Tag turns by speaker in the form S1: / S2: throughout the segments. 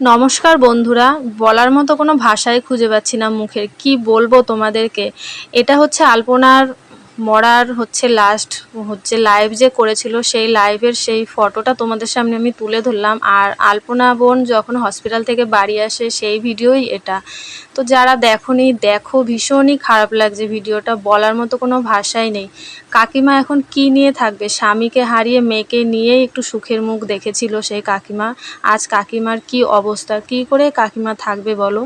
S1: নমস্কার বন্ধুরা, বলার মতো কোনো ভাষাই খুঁজে পাচ্ছি না মুখের। কি বলব তোমাদেরকে? এটা হচ্ছে আলপনার মরার হচ্ছে লাস্ট হচ্ছে লাইভ যে করেছিল, সেই লাইভের সেই ফটোটা তোমাদের সামনে আমি তুলে ধরলাম। আর আলপনা বোন যখন হসপিটাল থেকে বাড়ি আসে, সেই ভিডিওই এটা। তো যারা দেখোনি, দেখো, ভীষণই খারাপ লাগছে ভিডিওটা, বলার মতো কোনো ভাষাই নেই। কাকিমা এখন কি নিয়ে থাকবে? স্বামীকে হারিয়ে মেয়েকে নিয়েই একটু সুখের মুখ দেখেছিল সেই কাকিমা। আজ কাকিমার কি অবস্থা? কি করে কাকিমা থাকবে বলো?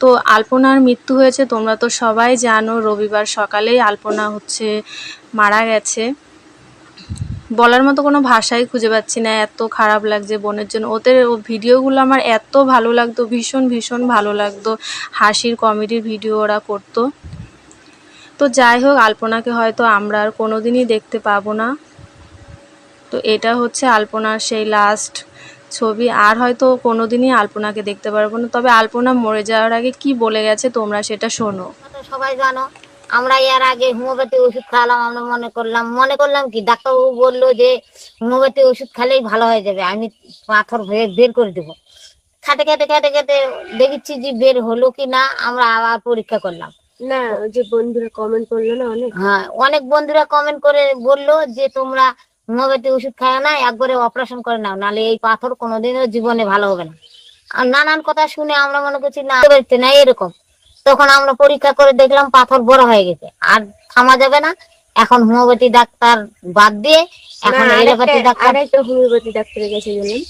S1: তো আলপনার মৃত্যু হয়েছে, তোমরা তো সবাই জানো, রবিবার সকালেই আলপনা হচ্ছে মারা গেছে। বলার মতো কোনো ভাষাই খুঁজে পাচ্ছি না, এত খারাপ লাগছে বোনের জন্য। ওদের ও ভিডিওগুলো আমার এত ভালো লাগতো, ভীষণ ভীষণ ভালো লাগতো। হাসির কমেডির ভিডিও ওরা করতো। তো যাই হোক, আলপনাকে হয়তো আমরা আর কোনো দিনই দেখতে পাবো না। তো এটা হচ্ছে আলপনার সেই লাস্ট ছবি আর হয়তো কোনো দিনই আলপনাকে দেখতে পারব না। তবে আলপনা মরে যাওয়ার আগে কি বলে গেছে তোমরা সেটা শোনো।
S2: সবাই জানো আমরা এর আগে হোমিওপ্যাথি ওষুধ খাওয়ালাম আমরা মনে করলাম মনে করলাম কি? ডাক্তারবাবু বলল যে হোমিওপ্যাথি ওষুধ খেলেই ভালো হয়ে যাবে আমি পাথর হয়ে বের করে দেবো। খাটে খাটে খাটে খাটে দেখেছি যে বের হলো কি না আমরা আবার পরীক্ষা করলাম।
S3: না ওই যে বন্ধুরা কমেন্ট করল না অনেক?
S2: হ্যাঁ অনেক বন্ধুরা কমেন্ট করে বলল যে তোমরা হোমিওপ্যাথি ওষুধ খাও না একবারে অপারেশন করে নাও নাহলে এই পাথর কোনোদিনও জীবনে ভালো হবে না। আর নানান কথা শুনে আমরা মনে করছি না বেরোচ্ছে না এরকম। তখন আমরা পরীক্ষা করে দেখলাম পাথর বড় হয়ে গেছে আর থামা যাবে না। এখন হোমিওপ্যাথি ডাক্তার বাদ দিয়ে এখন এলোপ্যাথি ডাক্তার
S3: আরেকটা হোমিওপ্যাথি ডাক্তারের কাছে গেলাম।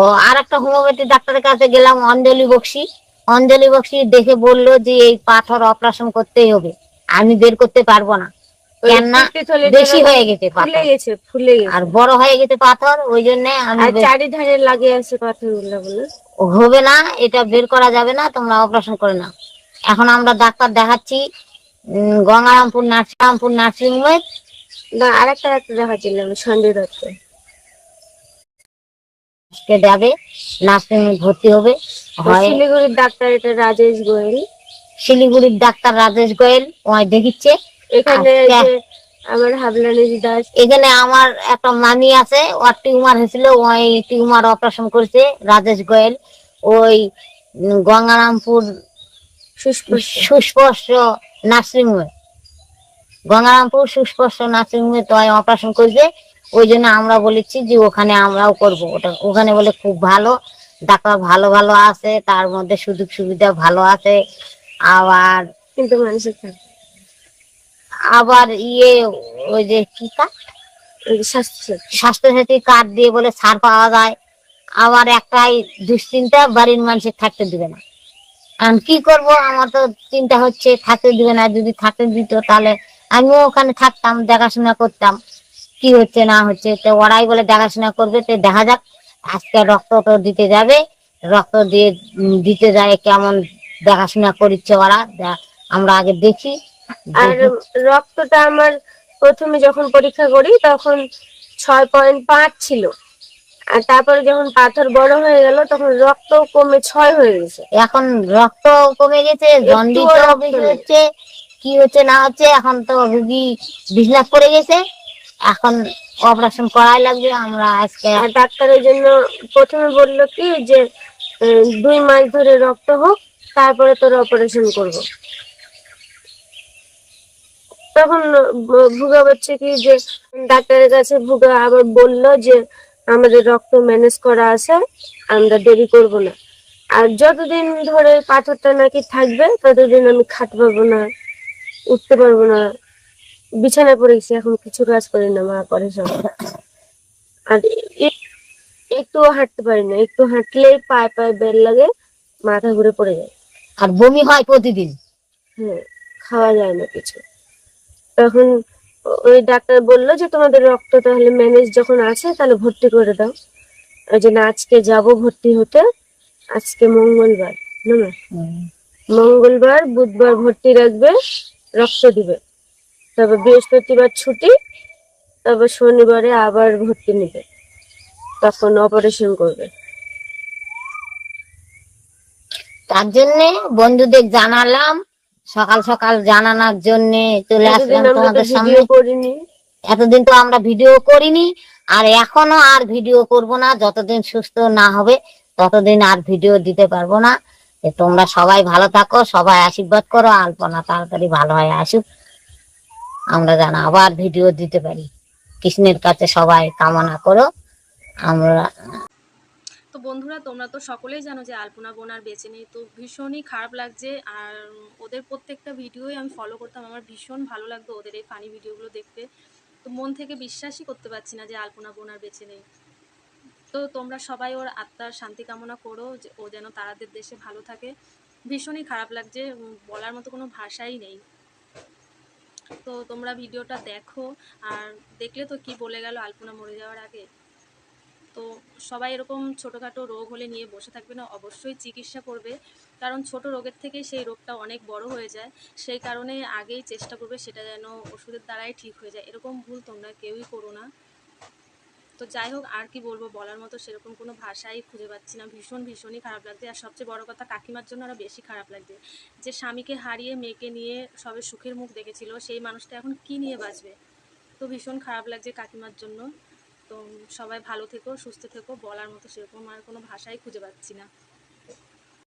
S2: ও আর একটা হোমিওপ্যাথি ডাক্তারের কাছে গেলাম অঞ্জলি বক্সি। অঞ্জলি বক্সি দেখে বলল যে এই পাথর অপারেশন করতেই হবে। আমি বের করতে পারব না। কেননা বেশি হয়ে গেছে
S3: ফুলে গেছে ফুলে গেছে।
S2: আর বড় হয়ে গেছে পাথর ওই জন্য আমি
S3: চারিধারে লাগে আছে পাথরগুলো বলে।
S2: হবে না এটা বের করা যাবে না তোমরা অপারেশন করে নাও। এখন আমরা ডাক্তার দেখাচ্ছি গঙ্গারামপুর নার্সিংরামপুর নার্সিং হোমে
S3: না আরেকটা ডাক্তার দেখাচ্ছিলাম সঞ্জয় দত্ত।
S2: আজকে যাবে নার্সিং ভর্তি হবে
S3: শিলিগুড়ির ডাক্তার এটা রাজেশ গোয়েল।
S2: শিলিগুড়ির ডাক্তার রাজেশ গোয়েল ওই দেখিচ্ছে।
S3: এখানে
S2: আচ্ছা।
S3: আমার হাবলানি দাস
S2: এখানে আমার একটা মামি আছে ওর টিউমার হয়েছিল ওই টিউমার অপারেশন করেছে রাজেশ গোয়েল। ওই গঙ্গারামপুর সুস্পর্শ নার্সিং হোমে। গঙ্গারামপুর সুস্পর্শ নার্সিং হোমে তো অপারেশন করেছে ওই জন্য আমরা বলেছি যে ওখানে আমরাও করব। ওটা ওখানে বলে খুব ভালো ডাক্তার ভালো ভালো আছে তার মধ্যে সুযোগ সুবিধা ভালো আছে আবার
S3: কিন্তু মানুষের
S2: আবার ইয়ে ওই যে কি
S3: স্বাস্থ্য
S2: স্বাস্থ্যসাথী কার্ড দিয়ে বলে ছাড় পাওয়া যায়। আবার একটাই, দুশ্চিন্তা, বাড়ির মানুষের থাকতে দিবে না। আমি কি করব? আমার তো চিন্তা হচ্ছে, থাকতে দিবে না। যদি থাকতে দিত তাহলে আমিও ওখানে থাকতাম, দেখাশোনা করতাম। কি হচ্ছে, না হচ্ছে? তো ওরাই বলে দেখাশোনা করবে, তো দেখা যাক। আজকে রক্ত তো দিতে যাবে। রক্ত দিয়ে দিতে যায় কেমন দেখাশোনা করছে ওরা। আমরা আগে দেখি।
S3: আর রক্তটা আমার প্রথমে যখন পরীক্ষা করি তখন ছয় পয়েন্ট পাঁচ ছিল। আর তারপরে যখন পাথর বড় হয়ে গেল তখন রক্ত কমে ছয় হয়ে গেছে।
S2: এখন রক্ত কমে গেছে জন্ডিস। হচ্ছে কি হচ্ছে না হচ্ছে এখন তো রুগী বিজনেস করে গেছে। এখন অপারেশন করাই লাগবে আমরা আজকে
S3: ডাক্তারের জন্য প্রথমে বলল কি যে দুই মাস ধরে রক্ত হোক তারপরে তোর অপারেশন করব। তখন ভুগা হচ্ছে কি যে ডাক্তারের কাছে ভুগা আবার বলল যে আমাদের রক্ত ম্যানেজ করা আছে আমরা দেরি করব না। আর যতদিন ধরে পাথরটা নাকি থাকবে ততদিন আমি খাটতে পারব না উঠতে পারব না। বিছানায় পড়ে গেছি এখন কিছু কাজ করি না মা করে সব। আর একটু হাঁটতে পারি না একটু হাঁটলেই পায়ে পায়ে বেল লাগে মাথা ঘুরে পড়ে যায়।
S2: আর বমি হয় প্রতিদিন?
S3: হ্যাঁ খাওয়া যায় না কিছু। তখন ওই ডাক্তার বলল যে তোমাদের রক্ত তাহলে ম্যানেজ যখন আছে তাহলে ভর্তি করে দাও। ওই জন্য আজকে যাব ভর্তি হতে, আজকে মঙ্গলবার, না মঙ্গলবার, বুধবার ভর্তি রাখবে, রক্ত দিবে। তবে বৃহস্পতিবার ছুটি, তবে শনিবারে আবার ভর্তি নেবে। তখন অপারেশন করবে।
S2: তার জন্য বন্ধুদের জানালাম সকাল সকাল জানানোর জন্য চলে আসলাম তোমাদের সামনে। এতদিন তো আমরা ভিডিও করিনি আর এখনও আর ভিডিও করব না। যতদিন সুস্থ না হবে ততদিন আর ভিডিও দিতে পারব না। তোমরা সবাই ভালো থাকো সবাই আশীর্বাদ করো আলপনা তাড়াতাড়ি ভালো হয়ে আসুক। আমরা যেন আবার ভিডিও দিতে পারি। কৃষ্ণের কাছে সবাই কামনা করো। আমরা
S1: তো বন্ধুরা, তোমরা তো সকলেই জানো যে আলপনা বোন আর বেঁচে নেই। তো ভীষণই খারাপ লাগছে আর ওদের প্রত্যেকটা ভিডিওই আমি ফলো করতাম। আমার ভীষণ ভালো লাগতো ওদের এই ফানি ভিডিওগুলো দেখতে। তো মন থেকে বিশ্বাসই করতে পারছি না যে আলপনা বোন আর বেঁচে নেই। তো তোমরা সবাই ওর আত্মার শান্তি কামনা করো যে ও যেন তারাদের দেশে ভালো থাকে। ভীষণই খারাপ লাগছে বলার মতো কোনো ভাষাই নেই। তো তোমরা ভিডিওটা দেখো। আর দেখলে তো কি বলে গেল আলপনা মরে যাওয়ার আগে? তো সবাই এরকম ছোটোখাটো রোগ হলে নিয়ে বসে থাকবে না, অবশ্যই চিকিৎসা করবে। কারণ ছোট রোগের থেকে সেই রোগটা অনেক বড় হয়ে যায়। সেই কারণে আগেই চেষ্টা করবে সেটা যেন ওষুধের দ্বারাই ঠিক হয়ে যায়। এরকম ভুল তোমরা কেউই করো না। তো যাই হোক, আর কি বলব, বলার মতো সেরকম কোনো ভাষাই খুঁজে পাচ্ছি না। ভীষণ, ভীষণই খারাপ লাগছে। আর সবচেয়ে বড় কথা, কাকিমার জন্য আরও বেশি খারাপ লাগছে। যে স্বামীকে হারিয়ে মেয়েকে নিয়ে সবে সুখের মুখ দেখেছিল, সেই মানুষটা এখন কি নিয়ে বাঁচবে? তো ভীষণ খারাপ লাগছে কাকিমার জন্য। তো সবাই ভালো থেকো, সুস্থ থেকো, বলার মতো সেরকম আর কোনো ভাষাই খুঁজে পাচ্ছি না।